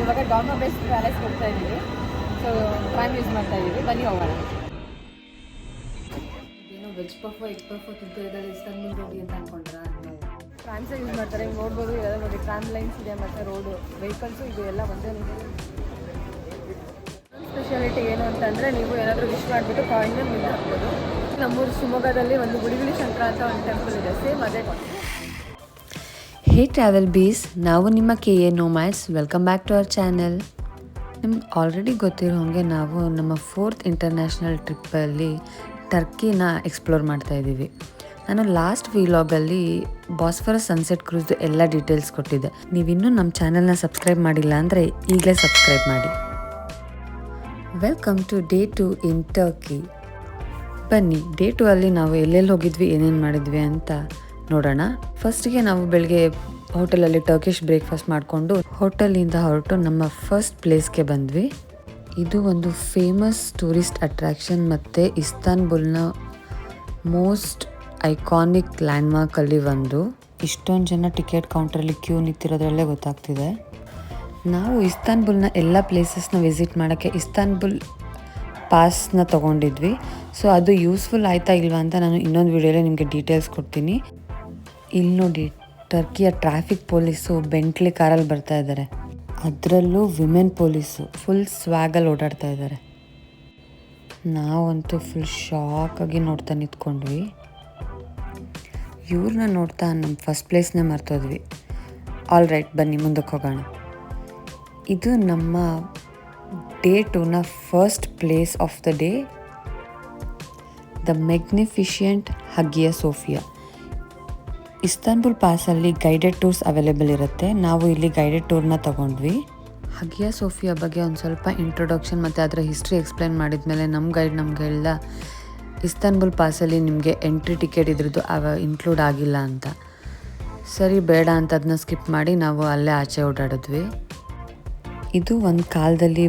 ಇವಾಗ ಡಾಮಾ best palace ಹೋಗ್ತಾ ಇದ್ದೀವಿ. ಸೊ ಟ್ರೈಮ್ ಯೂಸ್ ಮಾಡ್ತಾ ಇದ್ದೀವಿ. ಬನ್ನಿ ಹೋಗೋಣ. ಏನೋ ವೆಜ್ ಪಫ್ ಎಗ್ ಪಫ್ ತಿಂತಾ ಇದ್ದಾರೆ. ಇಸ್ತಾನ್ಬುಲ್ ಅಂತ ಅನ್ಕೊಂಡ್ರ? ಟ್ರಾನ್ಸ್ ಯೂಸ್ ಮಾಡ್ತಾರೆ. ನೋಡ್ಬೋದು. ಇದೆಲ್ಲ ನೋಡಿ ಟ್ರಾಮ್ ಲೈನ್ಸ್ ಇದೆ ಮತ್ತು ರೋಡು ವೆಹಿಕಲ್ಸು ಇದು ಎಲ್ಲ ಒಂದೇ ಸ್ಪೆಷಾಲಿಟಿ ಏನು ಅಂತಂದರೆ ನೀವು ಏನಾದರೂ ವಿಶ್ ಮಾಡಿಬಿಟ್ಟು ಕಾಯಿನ್ನ ಮುಂದೆ ಹಾಕ್ಬೋದು ನಮ್ಮೂರು ಶಿವಮೊಗ್ಗದಲ್ಲಿ ಒಂದು ಗುಡಿಗುಳಿ ಶಂಕರ ಅಂತ ಒಂದು ಟೆಂಪಲ್ ಇದೆ. ಸೇಮ್ ಅದೇ ಹೇ ಟ್ರಾವೆಲ್ ಬೀಸ್ ನಾವು ನಿಮ್ಮ K A nomads welcome back to our channel ನಿಮ್ಗೆ ಆಲ್ರೆಡಿ ಗೊತ್ತಿರೋ ಹಾಗೆ ನಾವು ನಮ್ಮ ಫೋರ್ತ್ ಇಂಟರ್ನ್ಯಾಷನಲ್ ಟ್ರಿಪ್ಪಲ್ಲಿ ಟರ್ಕಿನ ಎಕ್ಸ್ಪ್ಲೋರ್ ಮಾಡ್ತಾ ಇದ್ದೀವಿ. ನಾನು ಲಾಸ್ಟ್ ವೀಲಾಗಲ್ಲಿ ಬಾಸ್ಫರಸ್ ಸನ್ಸೆಟ್ ಕ್ರೂಸ್ದು ಎಲ್ಲ ಡೀಟೇಲ್ಸ್ ಕೊಟ್ಟಿದ್ದೆ. ನೀವಿನ್ನೂ ನಮ್ಮ ಚಾನೆಲ್ನ ಸಬ್ಸ್ಕ್ರೈಬ್ ಮಾಡಿಲ್ಲ ಅಂದರೆ ಈಗಲೇ ಸಬ್ಸ್ಕ್ರೈಬ್ ಮಾಡಿ. Welcome to day two in Turkey ಬನ್ನಿ ಡೇ ಟು ಅಲ್ಲಿ ನಾವು ಎಲ್ಲೆಲ್ಲಿ ಹೋಗಿದ್ವಿ, ಏನೇನು ಮಾಡಿದ್ವಿ ಅಂತ ನೋಡೋಣ. ಫಸ್ಟಿಗೆ ನಾವು ಬೆಳಗ್ಗೆ ಹೋಟೆಲಲ್ಲಿ ಟರ್ಕಿಶ್ ಬ್ರೇಕ್ಫಾಸ್ಟ್ ಮಾಡಿಕೊಂಡು ಹೋಟೆಲಿಂದ ಹೊರಟು ನಮ್ಮ ಫಸ್ಟ್ ಪ್ಲೇಸ್ಗೆ ಬಂದ್ವಿ. ಇದು ಒಂದು ಫೇಮಸ್ ಟೂರಿಸ್ಟ್ ಅಟ್ರಾಕ್ಷನ್ ಮತ್ತು ಇಸ್ತಾನ್ಬುಲ್ನ ಮೋಸ್ಟ್ ಐಕಾನಿಕ್ ಲ್ಯಾಂಡ್ಮಾರ್ಕಲ್ಲಿ ಒಂದು. ಇಷ್ಟೊಂದು ಜನ ಟಿಕೆಟ್ ಕೌಂಟ್ರಲ್ಲಿ ಕ್ಯೂ ನಿಂತಿರೋದ್ರಲ್ಲೇ ಗೊತ್ತಾಗ್ತಿದೆ. ನಾವು ಇಸ್ತಾನ್ಬುಲ್ನ ಎಲ್ಲ ಪ್ಲೇಸಸ್ನ ವಿಸಿಟ್ ಮಾಡೋಕ್ಕೆ ಇಸ್ತಾನ್ಬುಲ್ ಪಾಸ್ನ ತೊಗೊಂಡಿದ್ವಿ. ಸೊ ಅದು ಯೂಸ್ಫುಲ್ ಆಯ್ತಾ ಇಲ್ವಾ ಅಂತ ನಾನು ಇನ್ನೊಂದು ವಿಡಿಯೋಲಿ ನಿಮಗೆ ಡೀಟೇಲ್ಸ್ ಕೊಡ್ತೀನಿ. ಇಲ್ಲಿ ನೋಡಿ ಟರ್ಕಿಯ ಟ್ರಾಫಿಕ್ ಪೊಲೀಸು ಬೆಂಟ್ಲಿ ಕಾರಲ್ಲಿ ಬರ್ತಾ ಇದ್ದಾರೆ ಅದರಲ್ಲೂ ವಿಮೆನ್ ಪೊಲೀಸು ಫುಲ್ ಸ್ವಾಗಲ್ಲಿ ಓಡಾಡ್ತಾ ಇದ್ದಾರೆ ನಾವಂತೂ ಫುಲ್ ಶಾಕಾಗಿ ನೋಡ್ತಾ ನಿಂತ್ಕೊಂಡ್ವಿ. ಇವ್ರನ್ನ ನೋಡ್ತಾ ನಮ್ಮ ಫಸ್ಟ್ ಪ್ಲೇಸ್ನೇ ಮರ್ತೋದ್ವಿ. ಆಲ್ ರೈಟ್ ಬನ್ನಿ, ಮುಂದಕ್ಕೆ ಹೋಗೋಣ. ಇದು ನಮ್ಮ day ಟೂನ first place of the day the magnificent Hagia Sophia Istanbul ಪಾಸಲ್ಲಿ guided tours available ಇರುತ್ತೆ. ನಾವು ಇಲ್ಲಿ ಗೈಡೆಡ್ ಟೂರ್ನ ತಗೊಂಡ್ವಿ. ಹಗಿಯಾ ಸೋಫಿಯಾ ಬಗ್ಗೆ ಒಂದು ಸ್ವಲ್ಪ ಇಂಟ್ರೊಡಕ್ಷನ್ ಮತ್ತು ಅದರ ಹಿಸ್ಟ್ರಿ ಎಕ್ಸ್ಪ್ಲೈನ್ ಮಾಡಿದ್ಮೇಲೆ ನಮ್ಮ ಗೈಡ್ ನಮ್ಗೆ ಹೇಳ್ದ ಇಸ್ತಾನ್ಬುಲ್ ಪಾಸಲ್ಲಿ ನಿಮಗೆ ಎಂಟ್ರಿ ಟಿಕೆಟ್ ಇದ್ರದ್ದು ಅವ ಇನ್ಕ್ಲೂಡ್ ಆಗಿಲ್ಲ ಅಂತ. ಸರಿ ಬೇಡ ಅಂತ ಅದನ್ನ ಸ್ಕಿಪ್ ಮಾಡಿ ನಾವು ಅಲ್ಲೇ ಆಚೆ ಓಡಾಡಿದ್ವಿ. ಇದು ಒಂದು ಕಾಲದಲ್ಲಿ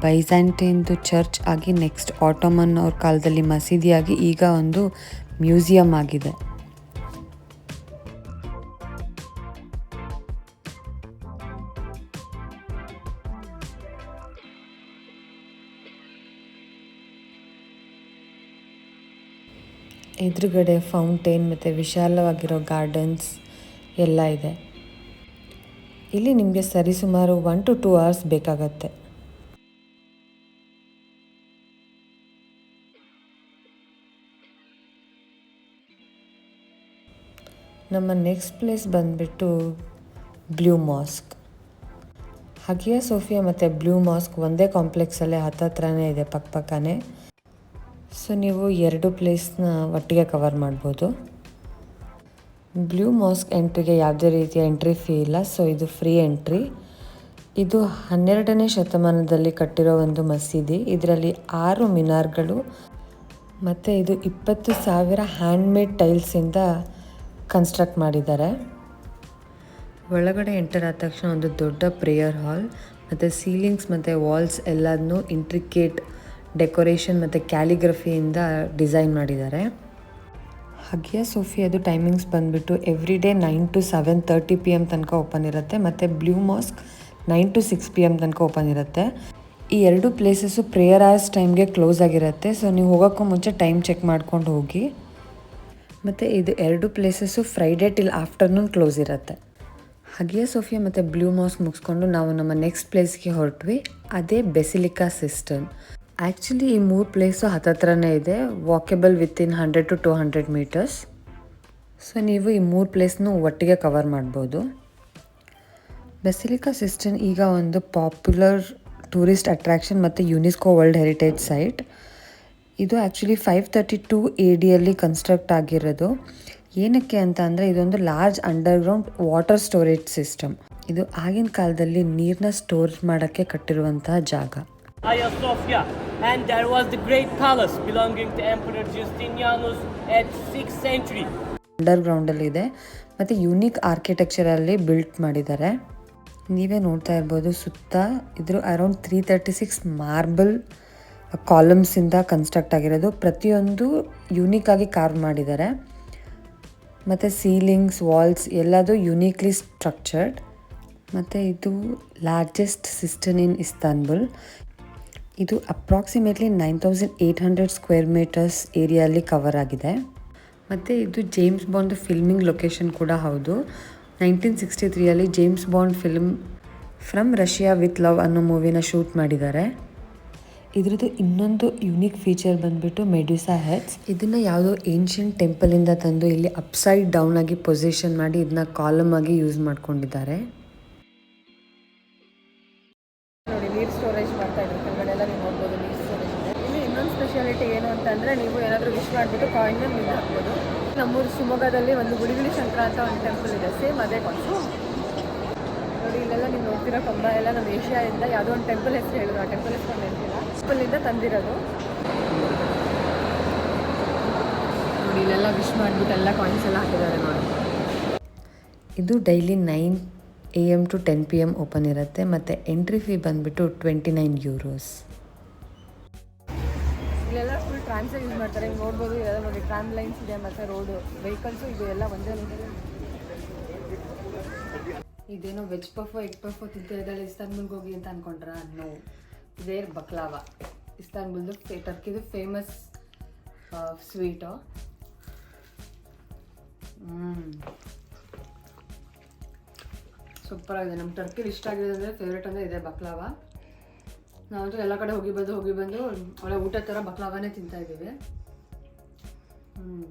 ಬೈಜಾಂಟಿಂದು ಚರ್ಚ್ ಆಗಿ ನೆಕ್ಸ್ಟ್ ಆಟೋಮನ್ ಅವ್ರ ಕಾಲದಲ್ಲಿ ಮಸೀದಿಯಾಗಿ ಈಗ ಒಂದು ಮ್ಯೂಸಿಯಂ ಆಗಿದೆ. ಎದುರುಗಡೆ ಫೌಂಟೇನ್ ಮತ್ತು ವಿಶಾಲವಾಗಿರೋ ಗಾರ್ಡನ್ಸ್ ಎಲ್ಲ ಇದೆ. ಇಲ್ಲಿ ನಿಮಗೆ ಸರಿಸುಮಾರು ಒನ್ ಟು ಟೂ ಅವರ್ಸ್ ಬೇಕಾಗತ್ತೆ. ನಮ್ಮ ನೆಕ್ಸ್ಟ್ ಪ್ಲೇಸ್ ಬಂದುಬಿಟ್ಟು ಬ್ಲೂ ಮಾಸ್ಕ್ ಹಗಿಯಾ ಸೋಫಿಯಾ ಮತ್ತು ಬ್ಲೂ ಮಾಸ್ಕ್ ಒಂದೇ ಕಾಂಪ್ಲೆಕ್ಸಲ್ಲೇ ಹತ್ತತ್ರನೇ ಇದೆ ಪಕ್ಕಪಕ್ಕನೇ ಸೊ ನೀವು ಎರಡು ಪ್ಲೇಸ್ನ ಒಟ್ಟಿಗೆ ಕವರ್ ಮಾಡ್ಬೋದು. ಬ್ಲೂ ಮಾಸ್ಕ್ ಎಂಟ್ರಿಗೆ ಯಾವುದೇ ರೀತಿಯ ಎಂಟ್ರಿ ಫೀ ಇಲ್ಲ, ಸೊ ಇದು ಫ್ರೀ ಎಂಟ್ರಿ. ಇದು ಹನ್ನೆರಡನೇ ಶತಮಾನದಲ್ಲಿ ಕಟ್ಟಿರೋ ಒಂದು ಮಸೀದಿ. ಇದರಲ್ಲಿ ಆರು ಮಿನಾರ್ಗಳು, ಮತ್ತು ಇದು ಇಪ್ಪತ್ತು ಸಾವಿರ ಹ್ಯಾಂಡ್ಮೇಡ್ ಟೈಲ್ಸಿಂದ ಕನ್ಸ್ಟ್ರಕ್ಟ್ ಮಾಡಿದ್ದಾರೆ. ಒಳಗಡೆ ಎಂಟರ್ ಆದ ತಕ್ಷಣ ಒಂದು ದೊಡ್ಡ ಪ್ರೇಯರ್ ಹಾಲ್, ಮತ್ತು ಸೀಲಿಂಗ್ಸ್, ಮತ್ತು ವಾಲ್ಸ್ ಎಲ್ಲದನ್ನೂ ಇಂಟ್ರಿಕೇಟ್ ಡೆಕೋರೇಷನ್ ಮತ್ತು ಕ್ಯಾಲಿಗ್ರಫಿಯಿಂದ ಡಿಸೈನ್ ಮಾಡಿದ್ದಾರೆ. ಹಗಿಯಾ ಸೋಫಿಯಾದು ಟೈಮಿಂಗ್ಸ್ ಬಂದುಬಿಟ್ಟು every day nine to seven thirty P M ತನಕ ಓಪನ್ ಇರುತ್ತೆ. ಮತ್ತು blue mosque nine to six P M ತನಕ ಓಪನ್ ಇರುತ್ತೆ. ಈ ಎರಡು ಪ್ಲೇಸಸ್ಸು ಪ್ರೇಯರ್ ಆರ್ಸ್ ಟೈಮ್ಗೆ ಕ್ಲೋಸ್ ಆಗಿರುತ್ತೆ. ಸೊ ನೀವು ಹೋಗೋಕ್ಕೂ ಮುಂಚೆ ಟೈಮ್ ಚೆಕ್ ಮಾಡ್ಕೊಂಡು ಹೋಗಿ. ಮತ್ತು ಇದು ಎರಡು places Friday till afternoon close ಇರುತ್ತೆ. ಹಗಿಯ ಸೋಫಿಯಾ ಮತ್ತು ಬ್ಲೂ ಮಾಸ್ಕ್ ಮುಗಿಸ್ಕೊಂಡು ನಾವು ನಮ್ಮ ನೆಕ್ಸ್ಟ್ ಪ್ಲೇಸ್ಗೆ ಹೊರಟ್ವಿ. ಅದೇ ಬೆಸಿಲಿಕಾ ಸಿಸ್ಟಮ್. ಆ್ಯಕ್ಚುಲಿ ಈ ಮೂರು ಪ್ಲೇಸು ಹತ್ತತ್ರನೇ ಇದೆ. Walkable in hundred to two hundred metres so ನೀವು ಈ ಮೂರು ಪ್ಲೇಸ್ನು ಒಟ್ಟಿಗೆ ಕವರ್ ಮಾಡ್ಬೋದು. ಬೆಸಿಲಿಕಾ ಸಿಸ್ಟನ್ ಈಗ ಒಂದು ಪಾಪ್ಯುಲರ್ ಟೂರಿಸ್ಟ್ ಅಟ್ರಾಕ್ಷನ್ ಮತ್ತು ಯುನೆಸ್ಕೋ ವರ್ಲ್ಡ್ ಹೆರಿಟೇಜ್ ಸೈಟ್ ಇದು actually five thirty two A ಡಿಯಲ್ಲಿ construct ಆಗಿರೋದು. ಏನಕ್ಕೆ ಅಂತ ಅಂದರೆ ಇದೊಂದು large underground water storage system ಇದು ಆಗಿನ ಕಾಲದಲ್ಲಿ ನೀರನ್ನ ಸ್ಟೋರ್ ಮಾಡೋಕ್ಕೆ ಕಟ್ಟಿರುವಂತಹ ಜಾಗ. Hagia Sophia, and there was the great palace belonging to Emperor Justinianus at 6th century. ಅಂಡರ್ಗ್ರೌಂಡಲ್ಲಿ ಇದೆ. ಮತ್ತು ಯುನೀಕ್ ಆರ್ಕಿಟೆಕ್ಚರಲ್ಲಿ ಬಿಲ್ಟ್ ಮಾಡಿದ್ದಾರೆ. ನೀವೇ ನೋಡ್ತಾ ಇರ್ಬೋದು ಸುತ್ತ ಇದ್ರ around three thirty six marble ಕಾಲಮ್ಸಿಂದ construct ಆಗಿರೋದು. ಪ್ರತಿಯೊಂದು ಯುನೀಕಾಗಿ ಕಾರ್ವ್ ಮಾಡಿದ್ದಾರೆ. ಮತ್ತು ಸೀಲಿಂಗ್ಸ್ ವಾಲ್ಸ್ ಎಲ್ಲದು ಯುನೀಕ್ಲಿ ಸ್ಟ್ರಕ್ಚರ್ಡ್ ಮತ್ತು ಇದು ಲಾರ್ಜೆಸ್ಟ್ ಸಿಸ್ಟನ್ ಇನ್ ಇಸ್ತಾನ್ಬುಲ್ ಇದು approximately nine thousand eight hundred square metres ಏರಿಯಲ್ಲಿ cover ಆಗಿದೆ. ಮತ್ತು ಇದು ಜೇಮ್ಸ್ ಬಾಂಡ್ ಫಿಲ್ಮಿಂಗ್ ಲೊಕೇಶನ್ ಕೂಡ ಹೌದು. Nineteen sixty ತ್ರೀಯಲ್ಲಿ James Bond film from Russia with love ಅನ್ನೋ ಮೂವಿನ ಶೂಟ್ ಮಾಡಿದ್ದಾರೆ. ಇದರದ್ದು ಇನ್ನೊಂದು ಯುನೀಕ್ ಫೀಚರ್ ಬಂದ್ಬಿಟ್ಟು ಮೆಡ್ಯೂಸಾ ಹೆಡ್ಸ್ ಇದನ್ನು ಯಾವುದೋ ಏನ್ಷಿಯಂಟ್ ಟೆಂಪಲಿಂದ ತಂದು ಇಲ್ಲಿ ಅಪ್ಸೈಡ್ ಡೌನ್ ಆಗಿ ಪೊಸಿಷನ್ ಮಾಡಿ ಇದನ್ನ ಕಾಲಮ್ ಆಗಿ ಯೂಸ್ ಮಾಡ್ಕೊಂಡಿದ್ದಾರೆ. ಸ್ಪೆಷಾಲಿಟಿ ಏನು ಅಂತಂದರೆ ನೀವು ಏನಾದರೂ ವಿಶ್ ಮಾಡಿಬಿಟ್ಟು ಕಾಯಿನ್ ಮಿಲ್ ಹಾಕ್ಬೋದು ನಮ್ಮೂರು ಶಿವಮೊಗ್ಗದಲ್ಲಿ ಒಂದು ಗುಡಿಗಿಳಿ ಶಂಕರ ಅಂತ ಒಂದು ಟೆಂಪಲ್ ಇದೆ. ಸೇಮ್ ಅದೇ ಕಾಸು ನೋಡಿ, ಇಲ್ಲೆಲ್ಲ ನೀವು ನೋಡ್ತಿರೋ ಕಂಬ ಎಲ್ಲ ನಮ್ಮ ಏಷ್ಯಾದಿಂದ ಯಾವುದೋ ಒಂದು ಟೆಂಪಲ್ ಹೆಸರು ಹೇಳಿದ್ರು. ಆ ಟೆಂಪಲ್ ಹೆಸರು ಹೇಳ್ತಿಲ್ಲ. ಟೆಂಪಲಿಂದ ತಂದಿರೋದು. ನೋಡಿ, ಇಲ್ಲೆಲ್ಲ ವಿಶ್ ಮಾಡಿಬಿಟ್ಟು ಎಲ್ಲ ಕಾಯಿನ್ಸ್ ಎಲ್ಲ ಹಾಕಿದ್ದಾರೆ ನೋಡಿ. ಇದು daily nine A M to ten P M open ಇರುತ್ತೆ. ಮತ್ತು ಎಂಟ್ರಿ ಫೀ ಬಂದ್ಬಿಟ್ಟು ಟ್ವೆಂಟಿ ನೈನ್ ಯೂರೋಸ್ ಇಲ್ಲೆಲ್ಲ ಫುಲ್ ಟ್ರಾಮ್ಸೇ ಯೂಸ್ ಮಾಡ್ತಾರೆ. ಹಿಂಗೆ ನೋಡ್ಬೋದು, ಇಲ್ಲೆಲ್ಲ ನೋಡಿ ಟ್ರಾಮ್ ಲೈನ್ಸ್ ಇದೆ ಮತ್ತು ರೋಡು ವೆಹಿಕಲ್ಸು ಇದು, ಎಲ್ಲ ಒಂದೇ ಇದೇನೋ ವೆಜ್ ಪಫ್ ಎಗ್ ಪಫ್ ತಿಂತಾ ಇದ್ದಾಳೆ ಇಸ್ತಾನ್ಬುಲ್ಗೆ ಹೋಗಿ ಅಂತ ಅನ್ಕೊಂಡ್ರ? ನೋ ಇದೇರ್ ಬಕ್ಲಾವ. ಇಸ್ತಾನ್ಬುಲ್ದು ಟರ್ಕಿದು ಫೇಮಸ್ ಸ್ವೀಟು ಸೂಪರ್ ಆಗಿದೆ ನಮ್ಮ ಟರ್ಕಿಲಿ ಇಷ್ಟ ಆಗಿದೆ ಅಂದರೆ ಫೇವ್ರೇಟ್ ಅಂದರೆ ಇದೆ ಬಕ್ಲಾವ. ನಾವಂತೂ ಎಲ್ಲ ಕಡೆ ಹೋಗಿ ಬಂದು ಹೋಗಿ ಬಂದು ಒಳ್ಳೆ ಊಟ ಥರ ಬಕ್ಲಾವನೇ ತಿಂತಾ ಇದ್ದೀವಿ. ಹ್ಞೂ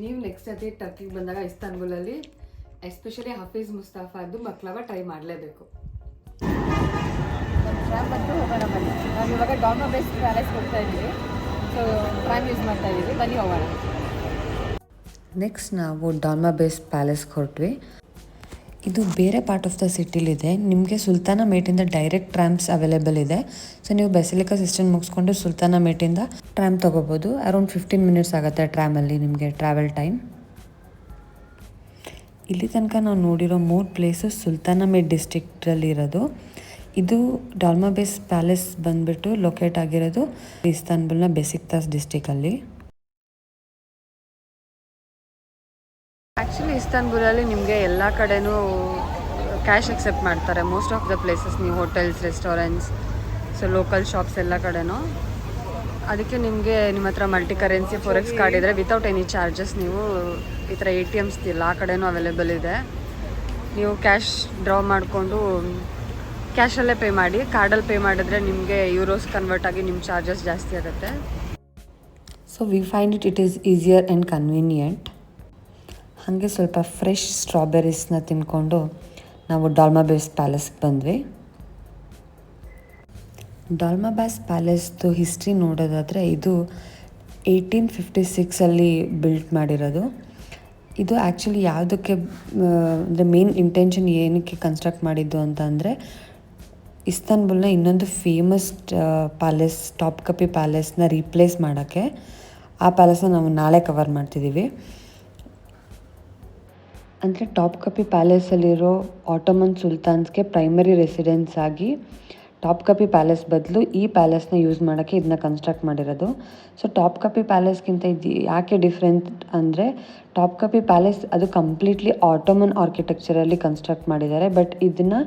ನೀವು ನೆಕ್ಸ್ಟ್ ಸತಿ ಟರ್ಕಿಗೆ ಬಂದಾಗ ಇಸ್ತಾನ್ಬುಲಲ್ಲಿ ಎಸ್ಪೆಷಲಿ ಹಫೀಸ್ ಮುಸ್ತಾಫಾದ್ದು ಬಕ್ಲಾವ ಟ್ರೈ ಮಾಡಲೇಬೇಕು. ಟ್ರಾಮ್ ಬಂದು ಹೋಗೋಣ ಬನ್ನಿ. ನಾವು ಇವಾಗ ಡಾಮೋ ಬೇಸ್ ಪ್ಯಾಲೇಸ್ ಹೋಗ್ತಾ ಇದ್ದೀವಿ. ಸೊ ಟ್ರೈಮ್ ಯೂಸ್ ಮಾಡ್ತಾ ಇದ್ದೀವಿ. ಬನ್ನಿ ಹೋಗೋಣ. ನೆಕ್ಸ್ಟ್ ನಾವು ಡಾಲ್ಮಾ ಬೇಸ್ ಪ್ಯಾಲೇಸ್ಗೆ ಹೊರಟ್ವಿ. ಇದು ಬೇರೆ ಪಾರ್ಟ್ ಆಫ್ ದ ಸಿಟಿಲಿದೆ ನಿಮಗೆ ಸುಲ್ತಾನ ಮೇಟಿಂದ ಡೈರೆಕ್ಟ್ ಟ್ರಾಮ್ಸ್ ಅವೈಲೇಬಲ್ ಇದೆ. ಸೊ ನೀವು ಬೆಸಿಲಿಕಾ ಸಿಸ್ಟಮ್ ಮುಗಿಸ್ಕೊಂಡು ಸುಲ್ತಾನ ಮೇಟಿಂದ ಟ್ರಾಮ್ ತೊಗೋಬೋದು. ಅರೌಂಡ್ ಫಿಫ್ಟೀನ್ ಮಿನಿಟ್ಸ್ ಆಗುತ್ತೆ ಟ್ರ್ಯಾಮಲ್ಲಿ ನಿಮಗೆ ಟ್ರಾವೆಲ್ ಟೈಮ್ ಇಲ್ಲಿ ತನಕ ನಾವು ನೋಡಿರೋ ಮೂರು ಪ್ಲೇಸು ಸುಲ್ತಾನ ಮೇಟ್ ಡಿಸ್ಟಿಕ್ಟಲ್ಲಿ ಇರೋದು. ಇದು ಡಾಲ್ಮಾ ಬೇಸ್ ಪ್ಯಾಲೇಸ್ ಬಂದುಬಿಟ್ಟು ಲೊಕೇಟ್ ಆಗಿರೋದು ಇಸ್ತಾನ್ಬುಲ್ನ ಬೆಸಿಕ್ತಾಸ್ ಡಿಸ್ಟಿಕಲ್ಲಿ ಆ್ಯಕ್ಚುಲಿ ಇಸ್ತಾನ್ಬುಲಲ್ಲಿ ನಿಮಗೆ ಎಲ್ಲ ಕಡೆನೂ ಕ್ಯಾಶ್ ಎಕ್ಸೆಪ್ಟ್ ಮಾಡ್ತಾರೆ. ಮೋಸ್ಟ್ ಆಫ್ ದ ಪ್ಲೇಸಸ್ ನೀವು hotels restaurants so local shops ಎಲ್ಲ ಕಡೆನೂ. ಅದಕ್ಕೆ ನಿಮಗೆ ನಿಮ್ಮ ಹತ್ರ ಮಲ್ಟಿ ಕರೆನ್ಸಿ ಫೋರೆಕ್ಸ್ ಕಾರ್ಡ್ ಇದ್ದರೆ ವಿತೌಟ್ ಎನಿ ಚಾರ್ಜಸ್ ನೀವು ಈ ಥರ ಎ ಟಿ ಎಮ್ಸ್ ಎಲ್ಲ ಕಡೆನೂ ಅವೈಲೇಬಲ್ ಇದೆ. ನೀವು ಕ್ಯಾಶ್ ಡ್ರಾ ಮಾಡಿಕೊಂಡು ಕ್ಯಾಶಲ್ಲೇ ಪೇ ಮಾಡಿ ಕಾರ್ಡಲ್ಲಿ ಪೇ ಮಾಡಿದ್ರೆ ನಿಮಗೆ ಯೂರೋಸ್ ಕನ್ವರ್ಟ್ ಆಗಿ ನಿಮ್ಮ ಚಾರ್ಜಸ್ ಜಾಸ್ತಿ ಆಗುತ್ತೆ. So we find it it is easier and convenient ಹಾಗೆ ಸ್ವಲ್ಪ ಫ್ರೆಶ್ ಸ್ಟ್ರಾಬೆರೀಸ್ನ ತಿನ್ಕೊಂಡು ನಾವು ಡಾಲ್ಮಾ ಬೇಸ್ ಪ್ಯಾಲೇಸ್ಗೆ ಬಂದ್ವಿ. ಡಾಲ್ಮಾಬಾಸ್ ಪ್ಯಾಲೇಸ್ದು ಹಿಸ್ಟ್ರಿ ನೋಡೋದಾದರೆ ಇದು ಏಯ್ಟೀನ್ ಫಿಫ್ಟಿ ಸಿಕ್ಸಲ್ಲಿ ಬಿಲ್ಟ್ ಮಾಡಿರೋದು. ಇದು ಆ್ಯಕ್ಚುಲಿ ಯಾವುದಕ್ಕೆ ಅಂದರೆ ಮೇನ್ ಇಂಟೆನ್ಷನ್ ಏನಕ್ಕೆ ಕನ್ಸ್ಟ್ರಕ್ಟ್ ಮಾಡಿದ್ದು ಅಂತ ಅಂದರೆ ಇಸ್ತಾನ್ಬುಲ್ನ ಇನ್ನೊಂದು ಫೇಮಸ್ ಪ್ಯಾಲೇಸ್ ಟಾಪ್ ಕಪಿ ಪ್ಯಾಲೇಸ್ನ ರೀಪ್ಲೇಸ್ ಮಾಡೋಕ್ಕೆ. ಆ ಪ್ಯಾಲೇಸ್ನ ನಾವು ನಾಳೆ ಕವರ್ ಮಾಡ್ತಿದ್ದೀವಿ. ಅಂದರೆ ಟಾಪ್ ಕಪಿ ಪ್ಯಾಲೇಸಲ್ಲಿರೋ ಆಟೋಮನ್ ಸುಲ್ತಾನ್ಸ್ಗೆ ಪ್ರೈಮರಿ ರೆಸಿಡೆನ್ಸ್ ಆಗಿ ಟಾಪ್ ಕಪಿ ಪ್ಯಾಲೇಸ್ ಬದಲು ಈ ಪ್ಯಾಲೇಸ್ನ ಯೂಸ್ ಮಾಡೋಕ್ಕೆ ಇದನ್ನ ಕನ್ಸ್ಟ್ರಕ್ಟ್ ಮಾಡಿರೋದು. ಸೊ ಟಾಪ್ ಕಪಿ ಪ್ಯಾಲೇಸ್ಗಿಂತ ಇದು ಯಾಕೆ ಡಿಫ್ರೆಂಟ್ ಅಂದರೆ ಟಾಪ್ ಕಪಿ ಪ್ಯಾಲೇಸ್ ಅದು ಕಂಪ್ಲೀಟ್ಲಿ ಆಟೋಮನ್ ಆರ್ಕಿಟೆಕ್ಚರಲ್ಲಿ ಕನ್ಸ್ಟ್ರಕ್ಟ್ ಮಾಡಿದ್ದಾರೆ. ಬಟ್ ಇದನ್ನು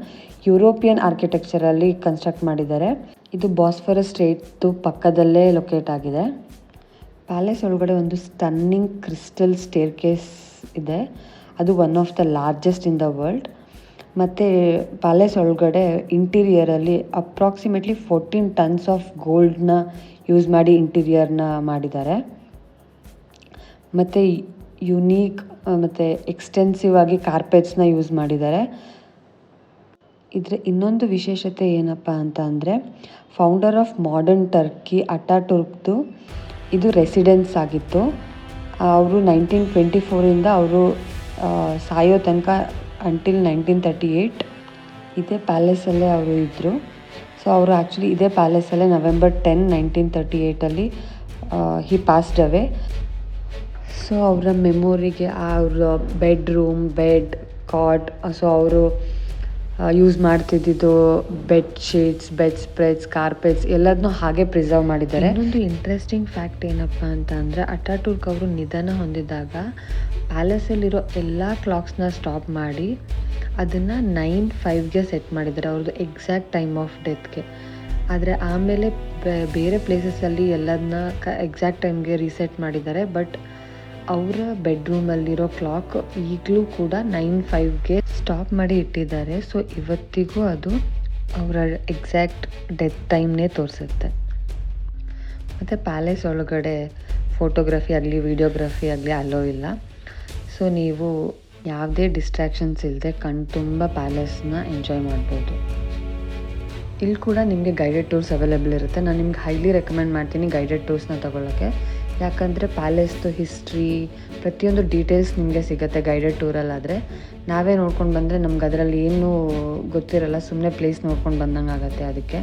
ಯುರೋಪಿಯನ್ ಆರ್ಕಿಟೆಕ್ಚರಲ್ಲಿ ಕನ್ಸ್ಟ್ರಕ್ಟ್ ಮಾಡಿದ್ದಾರೆ. ಇದು ಬಾಸ್ಫರಸ್ ಸ್ಟೇಟ್ದು ಪಕ್ಕದಲ್ಲೇ ಲೊಕೇಟ್ ಆಗಿದೆ. ಪ್ಯಾಲೇಸ್ ಒಳಗಡೆ ಒಂದು ಸ್ಟನ್ನಿಂಗ್ ಕ್ರಿಸ್ಟಲ್ ಸ್ಟೇರ್ ಕೇಸ್ ಇದೆ. ಅದು one of the largest in the world ಮತ್ತು ಪ್ಯಾಲೇಸ್ ಒಳಗಡೆ ಇಂಟೀರಿಯರಲ್ಲಿ ಅಪ್ರಾಕ್ಸಿಮೇಟ್ಲಿ ಫೋರ್ಟೀನ್ ಟನ್ಸ್ ಆಫ್ ಗೋಲ್ಡ್ನ ಯೂಸ್ ಮಾಡಿ ಇಂಟೀರಿಯರ್ನ ಮಾಡಿದ್ದಾರೆ. ಮತ್ತು ಯುನೀಕ್ ಮತ್ತು ಎಕ್ಸ್ಟೆನ್ಸಿವ್ ಆಗಿ ಕಾರ್ಪೆಟ್ಸ್ನ ಯೂಸ್ ಮಾಡಿದ್ದಾರೆ. ಇದರ ಇನ್ನೊಂದು ವಿಶೇಷತೆ ಏನಪ್ಪ ಅಂತ ಅಂದರೆ ಫೌಂಡರ್ ಆಫ್ ಮಾಡರ್ನ್ ಟರ್ಕಿ ಅಟಾಟುರ್ಕ್ದು ಇದು ರೆಸಿಡೆನ್ಸ್ ಆಗಿತ್ತು. ಅವರು ನೈನ್ಟೀನ್ ಟ್ವೆಂಟಿ ಫೋರಿಂದ ಅವರು ಸಾಯೋ ತನಕ ಅಂಟಿಲ್ ನೈನ್ಟೀನ್ ತರ್ಟಿ ಏಯ್ಟ್ ಇದೇ ಪ್ಯಾಲೇಸಲ್ಲೇ ಅವರು ಇದ್ದರು ಸೊ ಅವರು ಆ್ಯಕ್ಚುಲಿ ಇದೇ ಪ್ಯಾಲೇಸಲ್ಲೇ ನವೆಂಬರ್ ಟೆನ್ ನೈನ್ಟೀನ್ ತರ್ಟಿ ಏಯ್ಟಲ್ಲಿ ಹಿ ಪಾಸ್ಡ್ ಅವೇ ಸೊ ಅವರ ಮೆಮೊರಿಗೆ ಅವರ ಬೆಡ್ರೂಮ್ ಬೆಡ್ ಕಾಟ್ ಸೊ ಅವರು ಯೂಸ್ ಮಾಡ್ತಿದ್ದಿದ್ದು bed sheets bedspreads carpets ಎಲ್ಲದನ್ನೂ ಹಾಗೆ ಪ್ರಿಸರ್ವ್ ಮಾಡಿದ್ದಾರೆ. ಇನ್ನೊಂದು ಇಂಟ್ರೆಸ್ಟಿಂಗ್ ಫ್ಯಾಕ್ಟ್ ಏನಪ್ಪ ಅಂತ ಅಂದರೆ ಅಟಾಟುರ್ಕ್ ಅವರು ನಿಧನ ಹೊಂದಿದಾಗ ಪ್ಯಾಲೇಸಲ್ಲಿರೋ ಎಲ್ಲ ಕ್ಲಾಕ್ಸ್ನ ಸ್ಟಾಪ್ ಮಾಡಿ ಅದನ್ನು ನೈನ್ ಫೈವ್ಗೆ ಸೆಟ್ ಮಾಡಿದ್ದಾರೆ ಅವ್ರದ್ದು ಎಕ್ಸಾಕ್ಟ್ ಟೈಮ್ ಆಫ್ ಡೆತ್ಗೆ. ಆದರೆ ಆಮೇಲೆ ಬೇರೆ ಪ್ಲೇಸಸಲ್ಲಿ ಎಲ್ಲದನ್ನ ಕ, ಎಕ್ಸಾಕ್ಟ್ ಟೈಮ್ಗೆ ರೀಸೆಟ್ ಮಾಡಿದ್ದಾರೆ, ಬಟ್ ಅವರ ಬೆಡ್ರೂಮಲ್ಲಿರೋ ಕ್ಲಾಕ್ ಈಗಲೂ ಕೂಡ ನೈನ್ ಫೈವ್ಗೆ ಸ್ಟಾಪ್ ಮಾಡಿ ಇಟ್ಟಿದ್ದಾರೆ. ಸೊ ಇವತ್ತಿಗೂ ಅದು ಅವರ ಎಕ್ಸಾಕ್ಟ್ ಡೆತ್ ಟೈಮ್ನೇ ತೋರಿಸುತ್ತೆ. ಮತ್ತು ಪ್ಯಾಲೇಸ್ ಒಳಗಡೆ ಫೋಟೋಗ್ರಫಿ ಆಗಲಿ, ವೀಡಿಯೋಗ್ರಫಿ ಆಗಲಿ ಅಲೋ ಇಲ್ಲ. ಸೊ ನೀವು ಯಾವುದೇ ಡಿಸ್ಟ್ರಾಕ್ಷನ್ಸ್ ಇಲ್ಲದೆ ಕಣ್ತುಂಬ ಪ್ಯಾಲೇಸ್ನ ಎಂಜಾಯ್ ಮಾಡ್ಬೋದು. ಇಲ್ಲಿ ಕೂಡ ನಿಮಗೆ ಗೈಡೆಡ್ ಟೂರ್ಸ್ ಅವೈಲೇಬಲ್ ಇರುತ್ತೆ. ನಾನು ನಿಮ್ಗೆ ಹೈಲಿ ರೆಕಮೆಂಡ್ ಮಾಡ್ತೀನಿ ಗೈಡೆಡ್ ಟೂರ್ಸ್ನ ತೊಗೊಳಕ್ಕೆ. ಯಾಕಂದರೆ ಪ್ಯಾಲೇಸ್ದು ಹಿಸ್ಟ್ರಿ ಪ್ರತಿಯೊಂದು ಡೀಟೇಲ್ಸ್ ನಿಮಗೆ ಸಿಗುತ್ತೆ ಗೈಡೆಡ್ ಟೂರಲ್ಲಾದರೆ ನಾವೇ ನೋಡ್ಕೊಂಡು ಬಂದರೆ ನಮ್ಗೆ ಅದರಲ್ಲಿ ಏನೂ ಗೊತ್ತಿರಲ್ಲ ಸುಮ್ಮನೆ ಪ್ಲೇಸ್ ನೋಡ್ಕೊಂಡು ಬಂದಂಗೆ ಆಗುತ್ತೆ ಅದಕ್ಕೆ.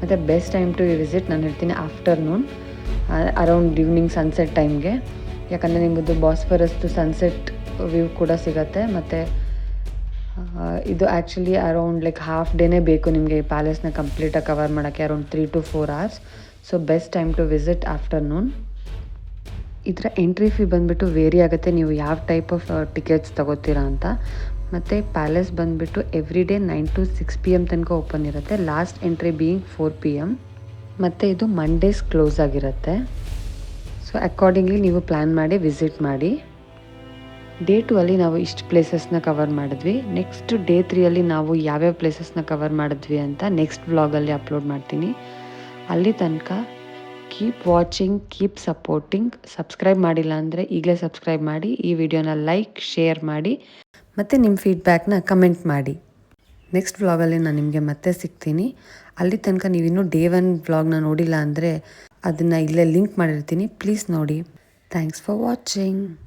ಮತ್ತು ಬೆಸ್ಟ್ ಟೈಮ್ ಟು ವಿಸಿಟ್ ನಾನು ಹೇಳ್ತೀನಿ ಆಫ್ಟರ್ನೂನ್ ಅರೌಂಡ್ ಈವ್ನಿಂಗ್ ಸನ್ಸೆಟ್ ಟೈಮ್ಗೆ ಯಾಕಂದರೆ ನಿಮ್ಮದು ಬಾಸ್ಫರಸ್ದು ಸನ್ಸೆಟ್ ವ್ಯೂ ಕೂಡ ಸಿಗುತ್ತೆ. ಮತ್ತು ಇದು ಆ್ಯಕ್ಚುಲಿ ಅರೌಂಡ್ ಲೈಕ್ ಹಾಫ್ ಡೇನೇ ಬೇಕು ನಿಮಗೆ ಈ ಪ್ಯಾಲೇಸ್ನ ಕಂಪ್ಲೀಟಾಗಿ ಕವರ್ ಮಾಡೋಕ್ಕೆ around three to four hours so best time to visit afternoon ಇದರ ಎಂಟ್ರಿ ಫೀ ಬಂದುಬಿಟ್ಟು ವೇರಿ ಆಗುತ್ತೆ. ನೀವು ಯಾವ ಟೈಪ್ ಆಫ್ ಟಿಕೆಟ್ಸ್ ತಗೋತೀರಾ ಅಂತ. ಮತ್ತು ಪ್ಯಾಲೇಸ್ ಬಂದುಬಿಟ್ಟು every day nine to six P M ತನಕ ಓಪನ್ ಇರುತ್ತೆ. Last entry being four P M ಮತ್ತು, ಇದು ಮಂಡೇಸ್ ಕ್ಲೋಸ್ ಆಗಿರುತ್ತೆ. ಸೊ ಅಕಾರ್ಡಿಂಗ್ಲಿ ನೀವು ಪ್ಲ್ಯಾನ್ ಮಾಡಿ ವಿಸಿಟ್ ಮಾಡಿ. ಡೇ ಟು ಅಲ್ಲಿ ನಾವು ಇಷ್ಟು ಪ್ಲೇಸಸ್ನ ಕವರ್ ಮಾಡಿದ್ವಿ. ನೆಕ್ಸ್ಟ್ ಡೇ ತ್ರೀಯಲ್ಲಿ ನಾವು ಯಾವ್ಯಾವ ಪ್ಲೇಸಸ್ನ ಕವರ್ ಮಾಡಿದ್ವಿ ಅಂತ ನೆಕ್ಸ್ಟ್ ವ್ಲಾಗಲ್ಲಿ ಅಪ್ಲೋಡ್ ಮಾಡ್ತೀನಿ. ಅಲ್ಲಿ ತನಕ keep watching keep supporting subscribe ಮಾಡಿಲ್ಲ ಅಂದರೆ ಈಗಲೇ ಸಬ್ಸ್ಕ್ರೈಬ್ ಮಾಡಿ, ಈ ವಿಡಿಯೋನ ಲೈಕ್ ಶೇರ್ ಮಾಡಿ, ಮತ್ತು ನಿಮ್ಮ ಫೀಡ್ಬ್ಯಾಕ್ನ ಕಮೆಂಟ್ ಮಾಡಿ. ನೆಕ್ಸ್ಟ್ ವ್ಲಾಗಲ್ಲಿ ನಾನು ನಿಮಗೆ ಮತ್ತೆ ಸಿಗ್ತೀನಿ. ಅಲ್ಲಿ ತನಕ ನೀವಿನ್ನೂ ಡೇ ಒನ್ ವ್ಲಾಗ್ನ ನೋಡಿಲ್ಲ ಅಂದರೆ ಅದನ್ನು ಇಲ್ಲೇ ಲಿಂಕ್ ಮಾಡಿರ್ತೀನಿ. ಪ್ಲೀಸ್ ನೋಡಿ. Thanks for watching